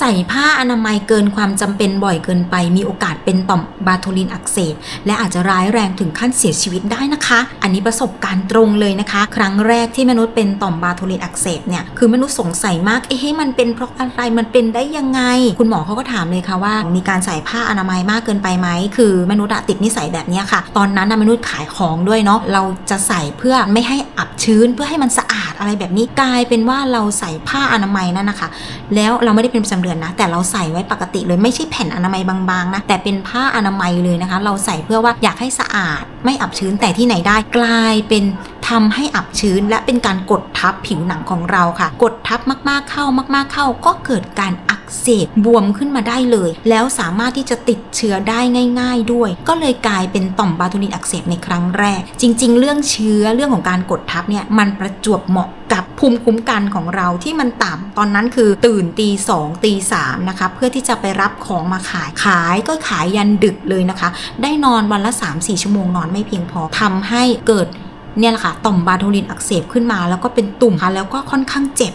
ใส่ผ้าอนามัยเกินความจำเป็นบ่อยเกินไป มีโอกาสเป็นต่อมบาโทลินอักเสบและอาจจะร้ายแรงถึงขั้นเสียชีวิตได้นะคะ อันนี้ประสบการณ์ตรงเลยนะคะ ครั้งแรกที่มนุษย์เป็นต่อมบาโทลินอักเสบเนี่ยคือมนุษย์สงสัยมากเอ๊ะมันเป็นเพราะอะไรมันเป็นได้ยังไง คุณหมอเขาก็ถามเลยค่ะว่า มีการใส่ผ้าอนามัยมากเกินไปไหมคือมนุษย์ติดนิสัยแบบนี้ค่ะ ตอนนั้นนะมนุษย์ขายของด้วยเนาะเราจะใส่เพื่อไม่ให้อับ ชื้นเพื่อให้มันสะอาดอะไรแบบนี้กลายเป็นว่าเราใส่ผ้าอนามัยนั่นนะคะ แล้วเราไม่ได้เป็นประจำเดือนนะ แต่เราใส่ไว้ปกติเลยไม่ใช่แผ่นอนามัยบางๆนะแต่เป็นผ้าอนามัยเลยนะคะ เราใส่เพื่อว่าอยากให้สะอาด ไม่อับชื้นแต่ที่ไหนได้กลายเป็นทำให้อับชื้น และเป็นการกดทับผิวหนังของเราค่ะ กดทับมากๆเข้ามาก ๆเข้าก็เกิดการอัก เสบบวมขึ้นมาได้เลย แล้วสามารถที่จะติดเชื้อได้ง่าย ๆ ด้วย ก็เลยกลายเป็นต่อมบาตูลินอักเสบในครั้งแรก จริง ๆ เรื่องเชื้อเรื่องของการกดทับเนี่ยมันประจวบเหมาะกับภูมิคุ้มกันของเราที่มันต่ำตอนนั้นคือตื่นตีสองตีสามนะคะเพื่อที่จะไปรับของมาขายขายก็ขายยันดึกเลยนะคะ ได้นอนวันละ 3-4 ชั่วโมงนอนไม่เพียงพอทำให้เกิดเนี่ยแหละค่ะต่อมบาโทลินอักเสบขึ้นมาแล้วก็เป็นตุ่มค่ะแล้วก็ค่อนข้างเจ็บ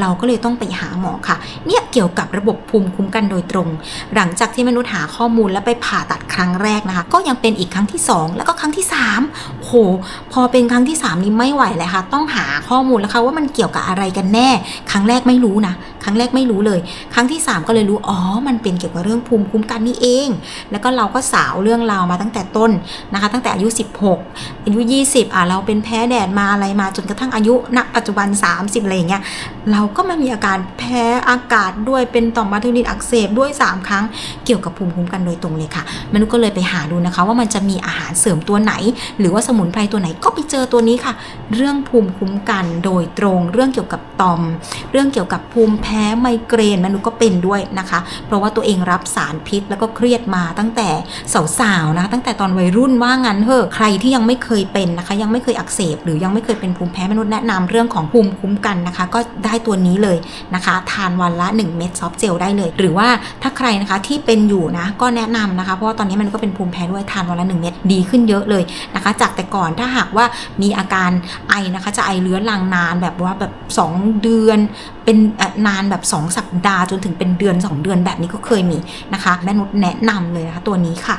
เราก็เลยต้องไปหาหมอค่ะเนี่ยเกี่ยวกับระบบภูมิคุ้มกันโดยตรง หลังจากที่มนุษย์หาข้อมูลและไปผ่าตัดครั้งแรกนะคะ ก็ยังเป็นอีกครั้งที่ 2 แล้วก็ครั้งที่ 3โห พอเป็นครั้งที่3นี้ไม่ไหวเลยค่ะ ต้องหาข้อมูลแล้วค่ะว่ามันเกี่ยวกับอะไรกันแน่ ครั้งแรกไม่รู้นะ ครั้งแรกไม่รู้เลย ครั้งที่ 3 ก็เลยรู้ อ๋อ มันเป็นเกี่ยวกับเรื่องภูมิคุ้มกันนี่เอง แล้วก็เราก็สาวเรื่องราวมาตั้งแต่ต้นนะคะ ตั้งแต่อายุ 16 อายุ 20 อะ เราเป็นแพ้แดดมาอะไรมาจนกระทั่งอายุณปัจจุบัน 30 อะไรอย่างเงี้ย เราก็มามีอาการแพ้อากาศด้วย เป็นต่อมบาทูลินอักเสบด้วย 3 ครั้ง เกี่ยวกับภูมิคุ้มกันโดยตรงเลยค่ะ มนุษย์ก็เลยไปหาดูนะคะ ว่ามันจะมีอาหารเสริมตัวไหน หรือว่าสมุนไพรตัวไหนก็ไปเจอตัวนี้ค่ะ เรื่องภูมิคุ้มกันโดยตรง เรื่องเกี่ยวกับตอม เรื่องเกี่ยวกับภูมิแพ้ไมเกรนมนุษย์ก็เป็นด้วยนะคะ เพราะว่าตัวเองรับสารพิษแล้วก็เครียดมาตั้งแต่สาวๆนะตั้งแต่ตอนวัยรุ่นว่างั้นเถอะใครที่ยังไม่เคยเป็นนะคะ ยังไม่เคยอักเสบ หรือยังไม่เคยเป็นภูมิแพ้มนุษย์แนะนำเรื่องของภูมิคุ้มกันนะคะ ก็ได้ตัวนี้เลยนะคะ ทานวันละ 1 เม็ดซอฟเจลได้เลย หรือว่าถ้าใครนะคะที่เป็นอยู่นะก็แนะนำนะคะ เพราะว่าตอนนี้มันก็เป็นภูมิแพ้ด้วยทานวันละ 1 เม็ดดีขึ้นเยอะเลยนะคะ จากแต่ก่อนถ้าหากว่ามีอาการไอนะคะ จะไอเรื้อรังนานแบบว่าแบบ 2 เดือน เป็นนานแบบ 2 สัปดาห์จนถึงเป็นเดือน 2 เดือนแบบนี้ก็เคยมีนะคะ แม่นุชแนะนำเลยนะคะตัวนี้ค่ะ